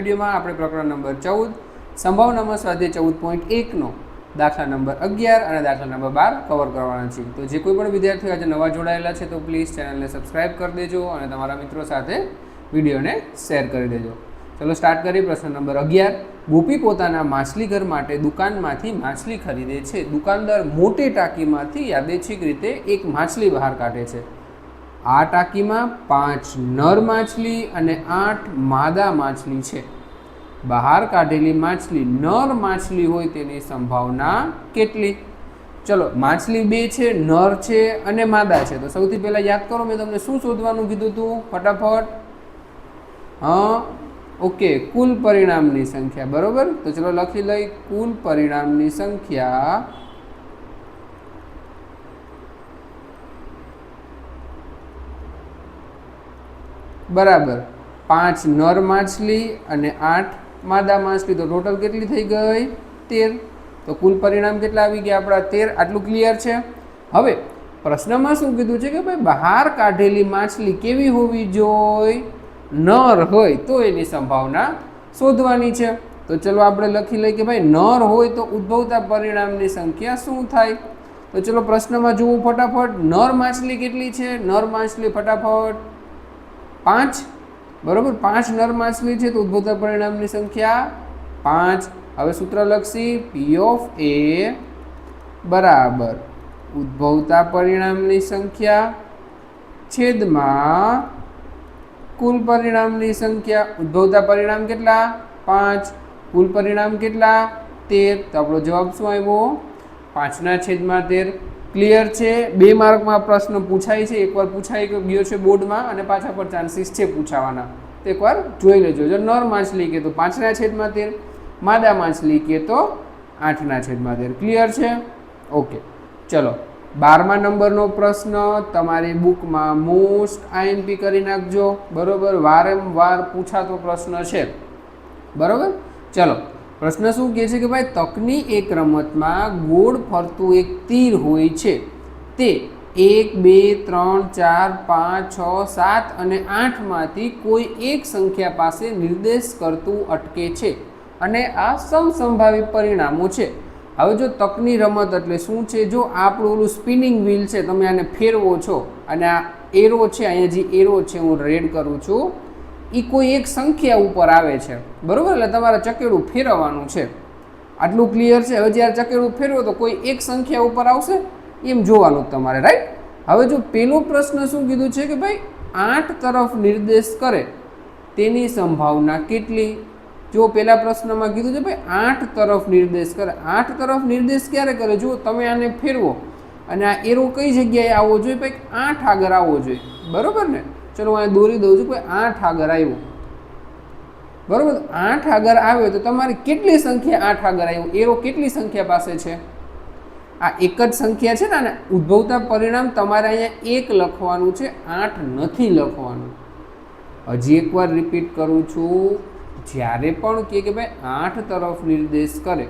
વિડીયોમાં આપણે પ્રકરણ નંબર ચૌદ, સંભાવનામાં સ્વાધ્યાય ચૌદ પોઈન્ટ એકનો દાખલા નંબર અગિયાર અને દાખલા નંબર બાર કવર કરવાના છે તો જે કોઈ પણ વિદ્યાર્થીઓ આજે નવા જોડાયેલા છે તો પ્લીઝ ચેનલને સબસ્ક્રાઇબ કરી દેજો અને તમારા મિત્રો સાથે વિડીયોને શેર કરી દેજો. ચલો સ્ટાર્ટ કરીએ પ્રશ્ન નંબર અગિયાર. ગોપી પોતાના માછલીઘર માટે દુકાનમાંથી માછલી ખરીદે છે. દુકાનદાર મોટી ટાંકીમાંથી યાદેચ્છિક રીતે એક માછલી બહાર કાઢે છે. આ ટાંકીમાં પાંચ નર માછલી અને આઠ માદા માછલી છે. બહાર કાઢેલી માછલી નર માછલી હોય તેની સંભાવના કેટલી? ચલો, માછલી બે છે, નર છે અને માદા છે. તો સૌથી પહેલાં યાદ કરો, મેં તમને શું શોધવાનું કીધું હતું ફટાફટ. હા, ઓકે, કુલ પરિણામની સંખ્યા, બરોબર? તો ચલો લખી લઈ, કુલ પરિણામની સંખ્યા બરાબર. પાંચ નર માછલી અને આઠ માદા માછલી. તો ટોટલ કેટલી થઈ ગઈ? તેર. તો કુલ પરિણામ કેટલા આવી ગયા આપણા? તેર. આટલું ક્લિયર છે? હવે પ્રશ્નમાં શું કીધું છે કે ભાઈ બહાર કાઢેલી માછલી કેવી હોવી જોઈએ નર હોય તો એની સંભાવના શોધવાની છે. તો ચલો આપણે લખી લઈએ કે ભાઈ નર હોય તો ઉદ્ભવતા પરિણામની સંખ્યા શું થાય? તો ચલો પ્રશ્નમાં જોવું ફટાફટ. નર માછલી કેટલી છે? નર માછલી ફટાફટ. પાંચ? બરોબર, પાંચ નર માછલી છે તો ઉદ્ભવતા પરિણામની સંખ્યા પાંચ. હવે સૂત્ર લખશી પી ઓફ એ બરાબર. ઉદ્ભવતા પરિણામની સંખ્યા છેદમાં કુલ પરિણામની સંખ્યા. ઉદ્ભવતા પરિણામ કેટલા? પાંચ. કુલ પરિણામ કેટલા? તેર. તો આપણો જવાબ શું આવ્યો? પાંચના છેદમાં તેર. ક્લિયર છે? બે માર્કમાં પ્રશ્ન પૂછાય છે. એકવાર પૂછાઈ ગયો છે બોર્ડમાં અને પાછા પર ચાન્સીસ છે પૂછાવાના. તો એકવાર જોઈ લેજો. જો નર માછલી કે તો પાંચના છેદમાં તેર, માદા માછલી કે તો આઠના છેદમાં તેર. ક્લિયર છે? ઓકે ચલો. બારમા નંબરનો પ્રશ્ન તમારી બુકમાં મોસ્ટ આઈએમપી કરી નાખજો. બરોબર? વારંવાર પૂછાતો પ્રશ્ન છે. બરોબર? ચલો. પ્રશ્ન શું કહે છે કે ભાઈ, તકની એક રમતમાં ગોળ ફરતું એક તીર હોય છે. તે એક, બે, ત્રણ, ચાર, પાંચ, છ, સાત અને આઠમાંથી કોઈ એક સંખ્યા પાસે નિર્દેશ કરતું અટકે છે અને આ સમસંભાવી પરિણામો છે. હવે જો તકની રમત એટલે શું છે? જો આપણું ઓલું સ્પિનિંગ વ્હીલ છે, તમે આને ફેરવો છો અને આ એરો છે, અહીંયા જે એરો છે, હું રેડ કરું છું. એ કોઈ એક સંખ્યા ઉપર આવે છે. બરાબર? એટલે તમારે ચકેડું ફેરવવાનું છે. આટલું ક્લિયર છે? હવે જ્યારે ચકેડું ફેરવો તો કોઈ એક સંખ્યા ઉપર આવશે? એમ જોવાનું તમારે રાઈટ હવે જો પેલો પ્રશ્ન શું કીધું છે કે ભાઈ, આઠ તરફ નિર્દેશ કરે, તેની સંભાવના કેટલી? જો પેલા પ્રશ્નમાં કીધું છે ભાઈ, આઠ તરફ નિર્દેશ કરે, આઠ તરફ નિર્દેશ ક્યારે કરે? જો તમે આને ફેરવો. અને આ એરો કઈ જગ્યાએ આવવો જોઈએ? ભાઈ, આઠ આગળ આવવો જોઈએ. બરાબર ને? ચલો હું દોરી દઉં છું કે આઠ આગળ આવ્યો બરોબર? આઠ આગળ આવ્યો તો તમારી કેટલી સંખ્યા આઠ આગળ આવ્યો એરો કેટલી સંખ્યા પાસે છે? આ એક જ સંખ્યા છે ને ઉદ્ભવતા પરિણામ તમારે અહીંયા એક લખવાનું છે, આઠ નથી લખવાનું. હજી એકવાર રિપીટ કરું છું. જ્યારે પણ કહે કે ભાઈ આઠ તરફ નિર્દેશ કરે,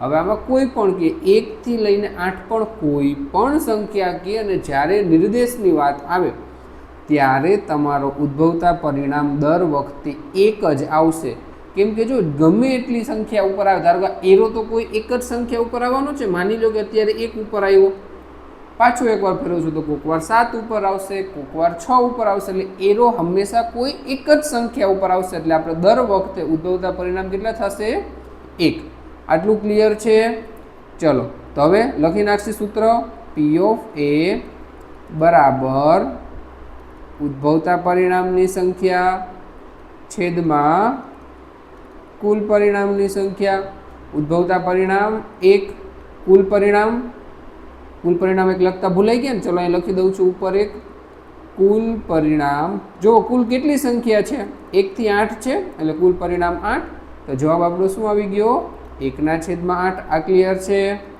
હવે આમાં કોઈ પણ કે, એકથી લઈને આઠ પણ કોઈ પણ સંખ્યા કે, અને જ્યારે નિર્દેશની વાત આવે ત્યારે તમારો ઉદ્ભવતા પરિણામ દર વખતે એક જ આવશે. કેમ કે જો ગમે એટલી સંખ્યા ઉપર આવે, ધારો કે એરો તો કોઈ એક જ સંખ્યા ઉપર આવવાનો છે, માની લો કે અત્યારે એક ઉપર આવ્યો. પાછો એકવાર ફેરવું છું તો કોકવાર સાત ઉપર આવશે કોકવાર છ ઉપર આવશે, એટલે એરો હંમેશા કોઈ એક જ સંખ્યા ઉપર આવશે, એટલે આપણે દર વખતે ઉદ્ભવતા પરિણામ કેટલા થશે? એક. આટલું ક્લિયર છે? ચલો, તો હવે લખી નાખશે સૂત્ર પી ઓફ એ બરાબર ઉદ્ભવતા પરિણામની સંખ્યા છેદમાં કુલ પરિણામની સંખ્યા. ઉદ્ભવતા પરિણામ એક, કુલ પરિણામ. કુલ પરિણામ એક લખતા ભૂલાઈ ગયા ને, ચલો અહીં લખી દઉં છું ઉપર એક. કુલ પરિણામ, જો કુલ કેટલી સંખ્યા છે? એકથી આઠ છે, એટલે કુલ પરિણામ આઠ. તો જવાબ આપણો શું આવી ગયો? એકના છેદમાં આઠ. આ ક્લિયર છે?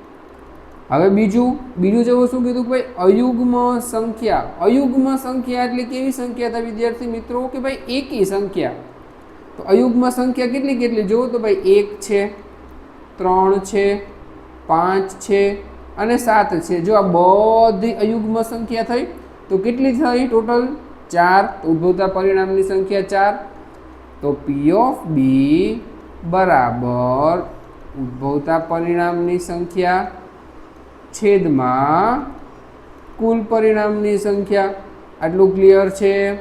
હવે બીજું બીજું જેવું શું કીધું ભાઈ, અયુગ્મ સંખ્યા. અયુગ્મ સંખ્યા એટલે કેવી સંખ્યા થાય વિદ્યાર્થી મિત્રો? કે ભાઈ એકી સંખ્યા. તો અયુગ્મ સંખ્યા કેટલી કેટલી? જુઓ તો ભાઈ એક છે, ત્રણ છે, પાંચ છે અને સાત છે. જો આ બધી અયુગ્મ સંખ્યા થઈ, તો કેટલી થઈ ટોટલ? ચાર. ઉદ્ભવતા પરિણામની સંખ્યા ચાર. તો પી ઓફ બી બરાબર ઉદ્ભવતા પરિણામની સંખ્યા છેદમાં કુલ પરિણામની સંખ્યા. આટલું ક્લિયર છે?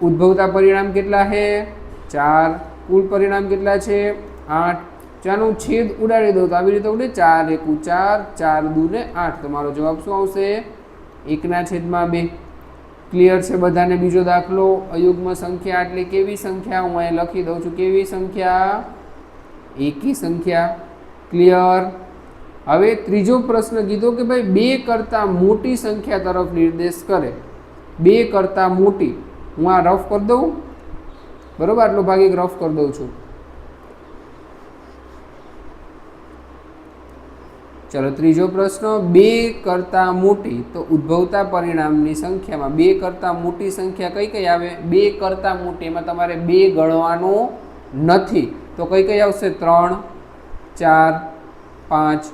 ઉદ્ભવતા પરિણામ કેટલા છે ચાર. કુલ પરિણામ કેટલા છે? આઠ. ચારનું છેદ ઉડાડી દો તો આવી રીતે ઉડે. ચાર એકુ ચાર ચાર દુ ને આઠ. તમારો જવાબ શું આવશે? એકના છેદમાં બે. ક્લિયર છે બધાને? બીજો દાખલો. અયુગ્મ સંખ્યા એટલે કેવી સંખ્યા? હું અહીં લખી દઉં છું. કેવી સંખ્યા? એકી સંખ્યા. ક્લિયર હવે ત્રીજો પ્રશ્ન કીધો કે ભાઈ બે કરતાં મોટી સંખ્યા તરફ નિર્દેશ કરે. બે કરતાં મોટી. હું આ રફ કરી દઉં? બરાબર? આટલો ભાગ એક રફ કરી દઉં છું. ચલો, ત્રીજો પ્રશ્ન. બે કરતાં મોટી તો ઉદ્ભવતા પરિણામની સંખ્યામાં બે કરતાં મોટી સંખ્યા કઈ કઈ આવે? બે કરતાં મોટી, એમાં તમારે બે ગણવાનું નથી. તો કઈ કઈ આવશે? ત્રણ, ચાર, પાંચ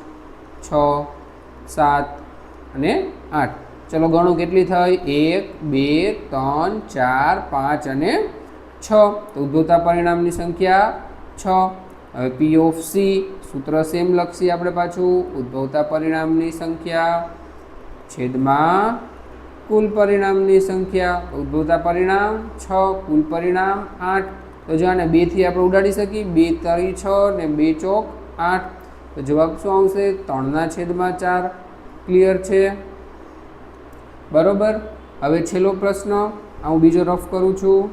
છ, સાત અને આઠ. ચલો ગણો કેટલી થઈ? એક, બે, ત્રણ, ચાર, પાંચ અને છ. તો ઉદ્ભવતા પરિણામની સંખ્યા છ. હવે પી ઓફ સી સૂત્ર સેમ લખશી આપણે પાછું. ઉદ્ભવતા પરિણામની સંખ્યા છેદમાં કુલ પરિણામની સંખ્યા. ઉદ્ભવતા પરિણામ છ, કુલ પરિણામ આઠ. તો જો આને બેથી આપણે ઉડાડી શકીએ. બે તરી છ ને બે ચોક આઠ. તો જવાબ શું આવશે? ત્રણના છેદમાં ચાર. ક્લિયર છે? બરોબર. હવે છેલ્લો પ્રશ્ન. હું બીજો રફ કરું છું.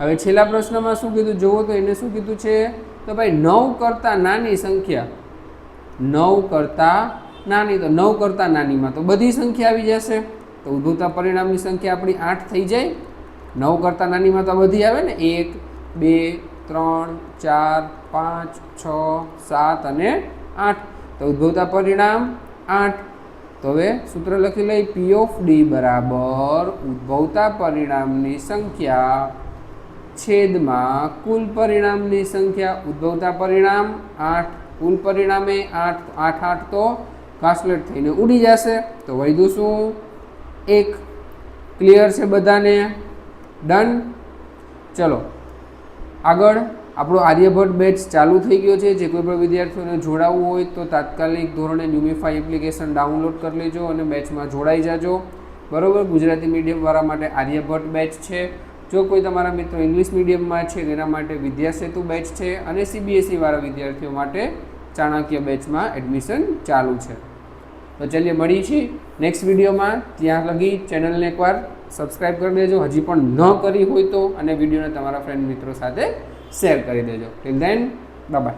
હવે છેલ્લા પ્રશ્નમાં શું કીધું? જુઓ તો એને શું કીધું છે? તો ભાઈ, નવ કરતાં નાની સંખ્યા. નવ કરતાં નાની. તો નવ કરતાં નાનીમાં તો બધી સંખ્યા આવી જશે. તો ઉદ્ભવતા પરિણામની સંખ્યા આપણી આઠ થઈ જાય. નવ કરતાં નાનીમાં તો બધી આવે ને? એક, બે ત્રણ, ચાર, પાંચ, છ, સાત અને આઠ. તો ઉદ્ભવતા પરિણામ આઠ. તો હવે સૂત્ર લખી લઈ પી ઓફ ડી બરાબર ઉદ્ભવતા પરિણામની સંખ્યા છેદમાં કુલ પરિણામની સંખ્યા ઉદ્ભવતા પરિણામ આઠ. કુલ પરિણામે આઠ. આઠ આઠ તો કાસ્લેટ થઈને ઉડી જશે. તો વૈધું શું? એક. ક્લિયર છે બધાને? ડન ચલો. આગળ આપણો આર્યભટ્ટ બેચ ચાલુ થઈ ગયો છે. જે કોઈ પણ વિદ્યાર્થીઓને જોડાવવું હોય તો તાત્કાલિક ધોરણે ન્યુમિફાઈ એપ્લિકેશન ડાઉનલોડ કરી લેજો અને બેચમાં જોડાઈ જાજો. બરાબર? ગુજરાતી મીડિયમવાળા માટે આર્યભટ્ટ બેચ છે. જો કોઈ તમારા મિત્રો ઇંગ્લિશ મીડિયમમાં છે, તેના માટે વિદ્યાસેતુ બેચ છે અને સીબીએસઈવાળા વિદ્યાર્થીઓ માટે ચાણક્ય બેચમાં એડમિશન ચાલુ છે. તો ચલીએ મળીએ છીએ નેક્સ્ટ વિડીયોમાં ત્યાં લગી ચેનલને એકવાર સબસ્ક્રાઈબ કરી દેજો. હજી પણ ન કરી હોય તો અને વિડીયોને તમારા ફ્રેન્ડ મિત્રો સાથે શેર કરી દેજો. Till then by